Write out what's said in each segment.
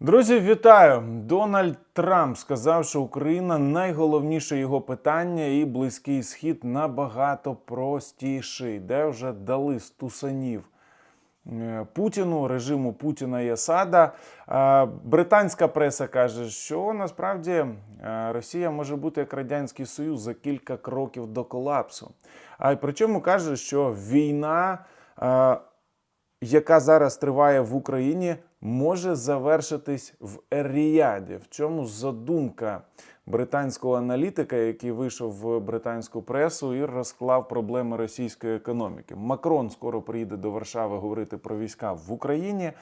Друзі, вітаю! Дональд Трамп сказав, що Україна найголовніше його питання, і близький схід набагато простіший, де вже дали стусанів е, Путіну, режиму Путіна і Асада. Британська преса каже, що насправді е, Росія може бути як Радянський Союз за кілька кроків до колапсу. А й причому каже, що війна. е, яка зараз триває в Україні, може завершитись в Ер-Ріяді. В чому задумка британського аналітика, який вийшов в британську пресу і розклав проблеми російської економіки. Макрон скоро приїде до Варшави говорити про війська в Україні.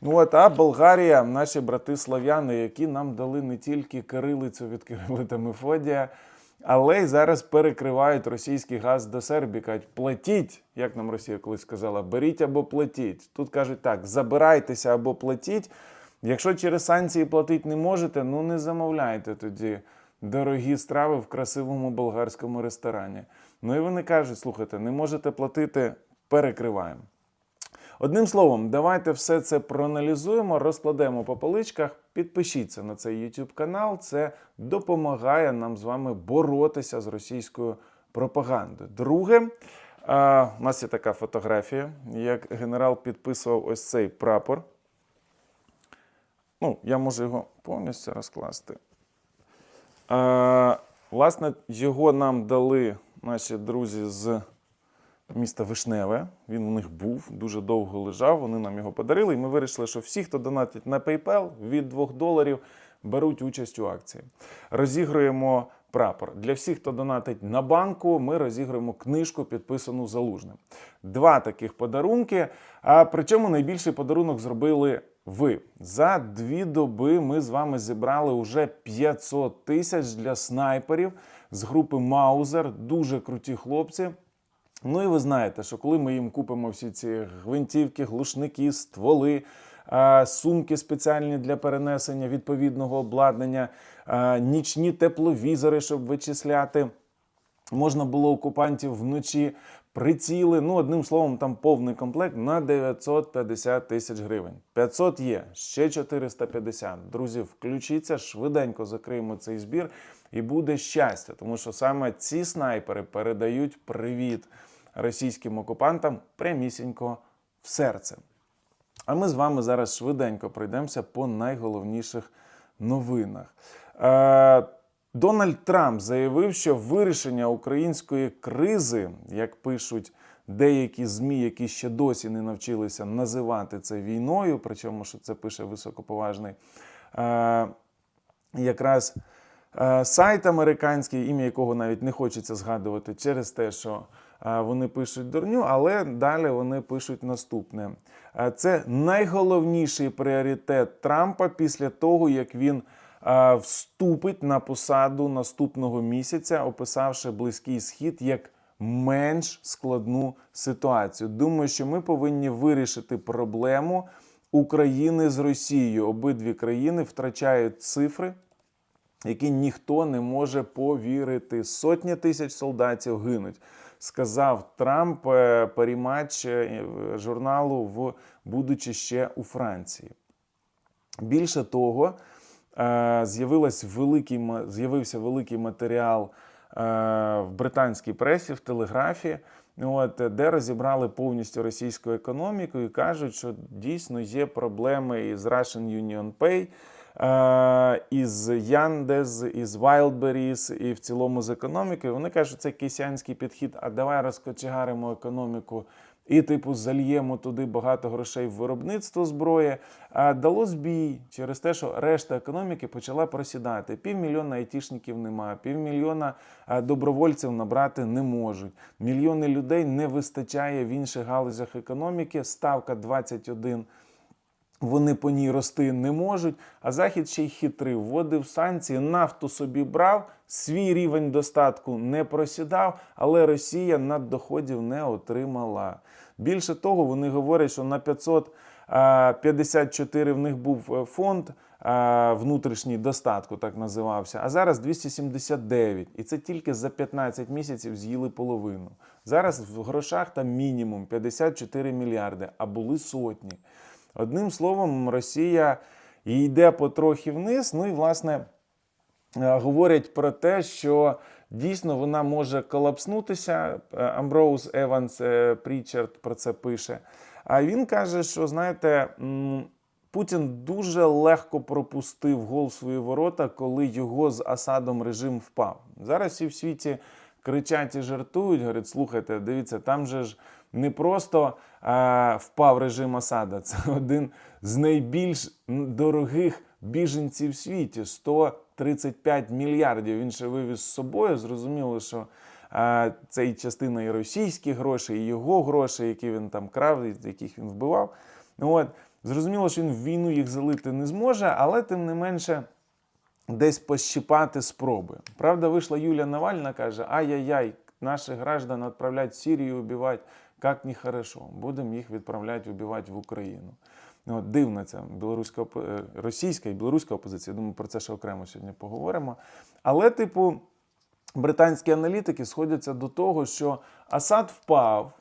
Ну От, а Болгарія, наші брати слав'яни, які нам дали не тільки кирилицю від Кирили та Мефодія, але й зараз перекривають російський газ до Сербії. Кажуть, платіть, як нам Росія колись сказала, беріть або платіть. Тут кажуть так: забирайтеся або платіть. Якщо через санкції платити не можете, ну не замовляйте тоді дорогі страви в красивому болгарському ресторані. Ну і вони кажуть: слухайте, не можете платити, перекриваємо. Одним словом, давайте все це проаналізуємо, розкладемо по поличках. Підпишіться на цей YouTube канал. Це допомагає нам з вами боротися з російською пропагандою. Друге, а, у нас є така фотографія, як генерал підписував ось цей прапор. Ну, я можу його повністю розкласти. А, власне, його нам дали наші друзі з міста Вишневе. Він у них був, дуже довго лежав. Вони нам його подарили. І ми вирішили, що всі, хто донатить на PayPal від 2 доларів, беруть участь у акції. Розігруємо прапор. Для всіх, хто донатить на банку, ми розіграємо книжку, підписану залужним. Два таких подарунки. А причому найбільший подарунок зробили ви. За дві доби ми з вами зібрали уже 500 тисяч для снайперів з групи Маузер. Дуже круті хлопці. Ну і ви знаєте, що коли ми їм купимо всі ці гвинтівки, глушники, стволи, сумки спеціальні для перенесення відповідного обладнання, нічні тепловізори, щоб вичисляти. Можна було окупантів вночі приціли. Ну, одним словом, там повний комплект на 950 тисяч гривень. 500 є, ще 450. Друзі, включіться, швиденько закриємо цей збір і буде щастя, тому що саме ці снайпери передають привіт російським окупантам прямісінько в серце. А ми з вами зараз швиденько пройдемося по найголовніших новинах. Е, Дональд Трамп заявив, що вирішення української кризи, як пишуть деякі ЗМІ, які ще досі не навчилися називати це війною, причому що це пише високоповажний, е, якраз е, сайт американський, ім'я якого навіть не хочеться згадувати через те, що вони пишуть дурню, але далі вони пишуть наступне. Це найголовніший пріоритет Трампа після того, як він вступить на посаду наступного місяця, описавши близький схід як менш складну ситуацію. Думаю, що ми повинні вирішити проблему України з Росією. Обидві країни втрачають цифри які ніхто не може повірити. Сотні тисяч солдатів гинуть, сказав Трамп е, переймач е, журналу, в будучи ще у Франції. Більше того, е, великий, з'явився великий матеріал в британській пресі, в телеграфі, от, де розібрали повністю російську економіку і кажуть, що дійсно є проблеми із Russian Union Pay, із Яндес, із Wildberries і в цілому з економікою. Вони кажуть, що це кисянський підхід, а давай розкочегаримо економіку і, типу, зальємо туди багато грошей в виробництво зброї. А дало збій через те, що решта економіки почала просідати. Півмільйона айтішників немає, півмільйона добровольців набрати не можуть. Мільйони людей не вистачає в інших галузях економіки. Ставка 21 вони по ній рости не можуть. А Захід ще й хитрий, вводив санкції, нафту собі брав, свій рівень достатку не просідав, але Росія наддоходів не отримала. Більше того, вони говорять, що на 554 в них був е, фонд внутрішній достатку, так називався, а зараз 279. І це тільки за 15 місяців з'їли половину. Зараз в грошах там мінімум 54 мільярди, а були сотні. Одним словом, Росія йде потрохи вниз. Ну і власне е, говорять про те, що дійсно вона може колапснутися. Е, Амброуз Еванс е, Прічард про це пише. А він каже, що знаєте. Путін дуже легко пропустив гол в свої ворота, коли його з Асадом режим впав. Зараз всі в світі кричать і жартують. Говорять, слухайте, дивіться, там же ж не просто е, впав режим Асада, це один з найбільш дорогих біженців в світі 135 мільярдів. Він ще вивіз з собою. Зрозуміло, що е, це і частина і російських грошей, і його грошей, які він там крав, яких він вбивав. От. Зрозуміло, що він в війну їх залити не зможе, але тим не менше десь пощипати спроби. Правда, вийшла Юлія Навальна, каже: ай-яй-яй, наших граждан відправлять в Сирію убивати, як нехорошо. Будемо їх відправляти убивати в Україну. Ну, От, дивна ця білоруська е, російська і білоруська опозиція. Думаю, про це ще окремо сьогодні поговоримо. Але, типу, британські аналітики сходяться до того, що Асад впав,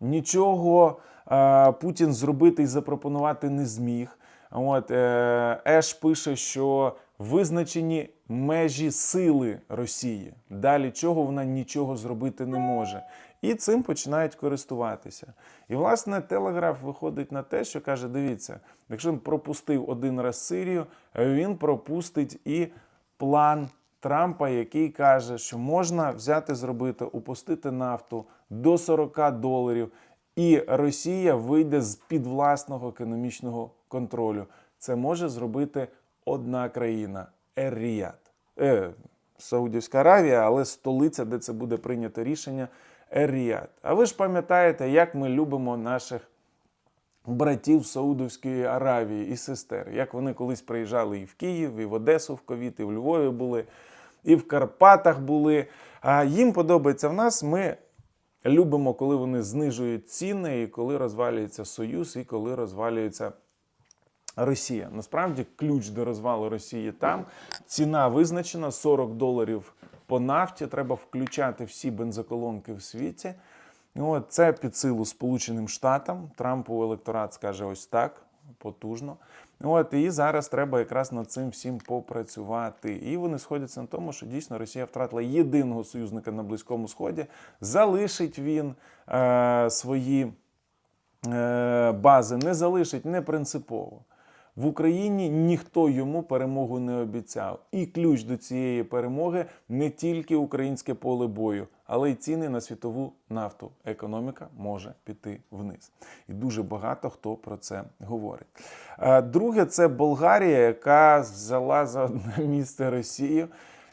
нічого е, Путін зробити і запропонувати не зміг. От, е, Еш пише, що визначені межі сили Росії. Далі чого вона нічого зробити не може. І цим починають користуватися. І, власне, Телеграф виходить на те, що каже: дивіться, якщо він пропустив один раз Сирію, він пропустить і план Трампа, який каже, що можна взяти, зробити, упустити нафту до 40 доларів, і Росія вийде з під власного економічного контролю. Це може зробити одна країна Ер-Ріяд. Е, Саудівська Аравія, але столиця, де це буде прийнято рішення, Ер-Ріяд. А ви ж пам'ятаєте, як ми любимо наших братів Саудовської Аравії і сестер, як вони колись приїжджали і в Київ, і в Одесу в ковід, і в Львові були, і в Карпатах були. А їм подобається в нас. Ми любимо, коли вони знижують ціни, і коли розвалюється Союз, і коли розвалюється. Росія. Насправді ключ до розвалу Росії там. Ціна визначена 40 доларів по нафті. Треба включати всі бензоколонки в світі. От, це під силу Сполученим Штатам. Трампу електорат скаже ось так, потужно. От, і зараз треба якраз над цим всім попрацювати. І вони сходяться на тому, що дійсно Росія втратила єдиного союзника на Близькому Сході. Залишить він е, свої е, бази, не залишить не принципово. В Україні ніхто йому перемогу не обіцяв. І ключ до цієї перемоги не тільки українське поле бою, але й ціни на світову нафту. Економіка може піти вниз. І дуже багато хто про це говорить. Е, Друге, це Болгарія, яка взяла за одне місце Росію.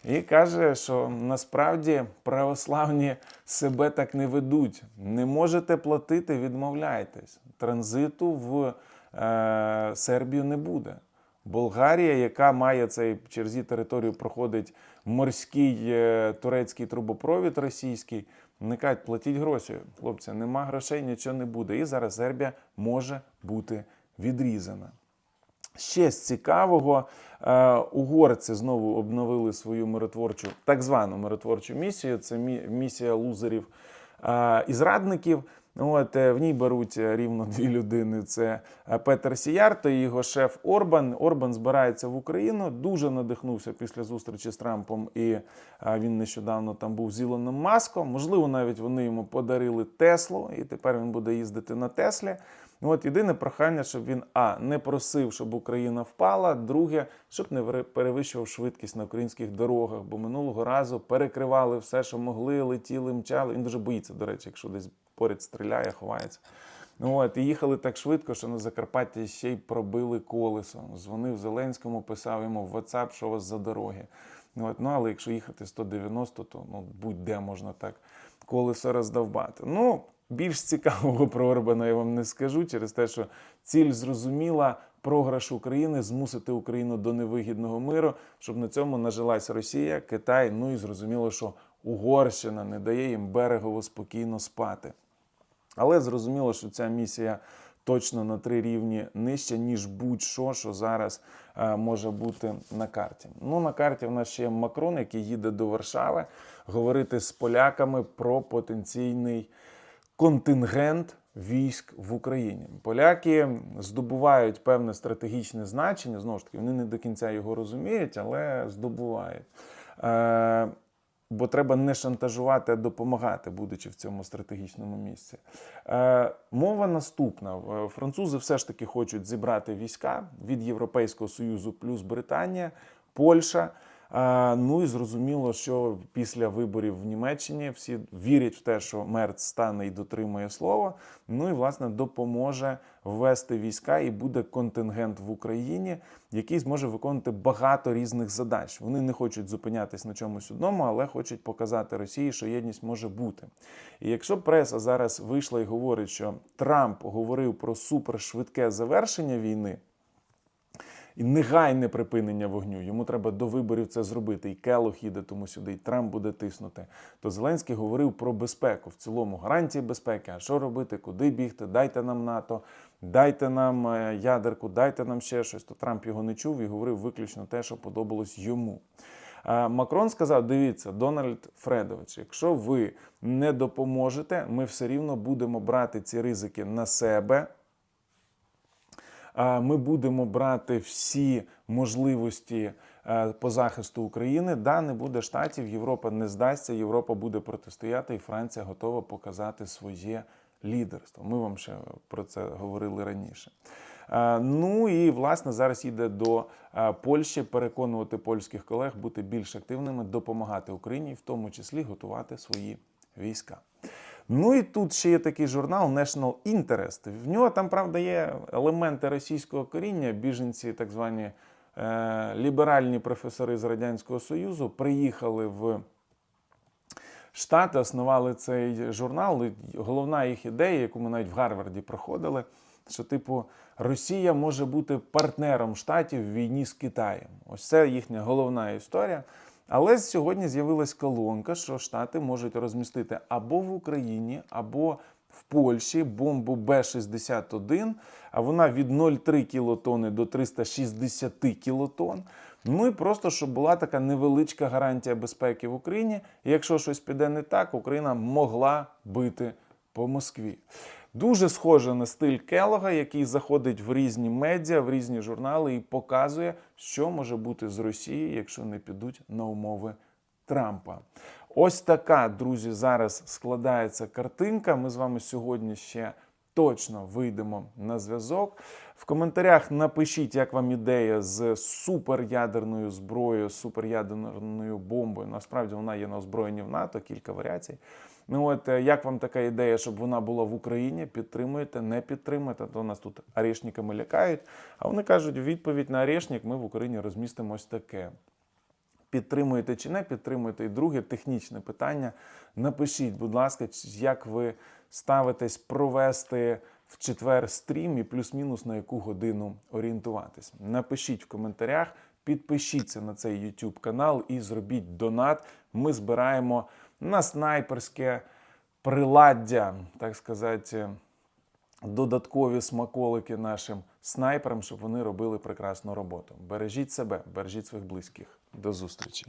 І каже, що насправді православні себе так не ведуть. Не можете платити, відмовляйтесь. Транзиту в Сербію не буде. Болгарія, яка має цей через її територію проходить морський е, турецький трубопровід російський. Вони кажуть, платіть гроші, хлопці, нема грошей, нічого не буде. І зараз Сербія може бути відрізана. Ще з цікавого, е, угорці знову обновили свою миротворчу, так звану миротворчу місію. Це місія лузерів е, і зрадників. От е, в ній беруть е, рівно дві людини: це е, Петер Сіярто і його шеф Орбан. Орбан збирається в Україну. Дуже надихнувся після зустрічі з Трампом, і він нещодавно там був з Ілоном Маском. Можливо, навіть вони йому подарили Теслу, і тепер він буде їздити на Теслі. От єдине прохання, щоб він а не просив, щоб Україна впала. Друге, щоб не перевищував швидкість на українських дорогах, бо минулого разу перекривали все, що могли, летіли, мчали. Він дуже боїться, до речі, якщо десь поряд стріляє, ховається. Ну от, і їхали так швидко, що на Закарпатті ще й пробили колесо. Дзвонив Зеленському, писав йому в WhatsApp, що у вас за дороги. Ну, от, ну але якщо їхати 190, то ну, будь-де можна так колесо роздовбати. Ну, більш цікавого про Орбана я вам не скажу через те, що ціль зрозуміла програш України змусити Україну до невигідного миру, щоб на цьому нажилась Росія, Китай. Ну і зрозуміло, що Угорщина не дає їм берегово спокійно спати. Але зрозуміло, що ця місія точно на три рівні нижча, ніж будь-що, що зараз е, може бути на карті. Ну, на карті в нас ще є Макрон, який їде до Варшави говорити з поляками про потенційний контингент військ в Україні. Поляки здобувають певне стратегічне значення. Знову ж таки, вони не до кінця його розуміють, але здобувають. Е, бо треба не шантажувати, а допомагати, будучи в цьому стратегічному місці. Е, мова наступна: французи все ж таки хочуть зібрати війська від Європейського Союзу плюс Британія, Польща. Е, ну і зрозуміло, що після виборів в Німеччині всі вірять в те, що Мерц стане і дотримує слова. Ну і власне допоможе ввести війська, і буде контингент в Україні, який зможе виконувати багато різних задач. Вони не хочуть зупинятись на чомусь одному, але хочуть показати Росії, що єдність може бути. І якщо преса зараз вийшла і говорить, що Трамп говорив про супершвидке завершення війни і негайне припинення вогню. Йому треба до виборів це зробити. І Келох їде тому сюди, і Трамп буде тиснути. То Зеленський говорив про безпеку в цілому, гарантії безпеки. А що робити, куди бігти? Дайте нам НАТО, дайте нам е, ядерку, дайте нам ще щось. То Трамп його не чув і говорив виключно те, що подобалось йому. Макрон сказав: дивіться, Дональд Фредович, якщо ви не допоможете, ми все рівно будемо брати ці ризики на себе. Ми будемо брати всі можливості е, по захисту України. Да, не буде штатів, Європа не здасться, Європа буде протистояти, і Франція готова показати своє лідерство. Ми вам ще про це говорили раніше. Е, Ну і власне зараз йде до е, Польщі переконувати польських колег бути більш активними, допомагати Україні, в тому числі готувати свої війська. Ну і тут ще є такий журнал National Interest. В нього там, правда, є елементи російського коріння, біженці, так звані е, ліберальні професори з Радянського Союзу, приїхали в Штати, основали цей журнал. І головна їх ідея, яку ми навіть в Гарварді проходили, що, типу, Росія може бути партнером штатів в війні з Китаєм. Ось це їхня головна історія. Але сьогодні з'явилась колонка, що Штати можуть розмістити або в Україні, або в Польщі бомбу Б-61, а вона від 0,3 кілотони до 360 кілотон. Ну і просто, щоб була така невеличка гарантія безпеки в Україні. І якщо щось піде не так, Україна могла бити по Москві. Дуже схоже на стиль Келога, який заходить в різні медіа, в різні журнали і показує, що може бути з Росією, якщо не підуть на умови Трампа. Ось така, друзі, зараз складається картинка. Ми з вами сьогодні ще точно вийдемо на зв'язок. В коментарях напишіть, як вам ідея з суперядерною зброєю, суперядерною бомбою. Насправді вона є на озброєнні в НАТО, кілька варіацій. Ну от е, як вам така ідея, щоб вона була в Україні? Підтримуєте, не підтримуєте? То нас тут арешниками лякають. А вони кажуть, відповідь на арешник ми в Україні розмістимо ось таке. Підтримуєте чи не підтримуєте? І друге технічне питання. Напишіть, будь ласка, як ви ставитесь провести в четвер стрім і плюс-мінус на яку годину орієнтуватись. Напишіть в коментарях, підпишіться на цей YouTube канал і зробіть донат. Ми збираємо на снайперське приладдя, так сказати, додаткові смаколики нашим снайперам, щоб вони робили прекрасну роботу. Бережіть себе, бережіть своїх близьких. До зустрічі!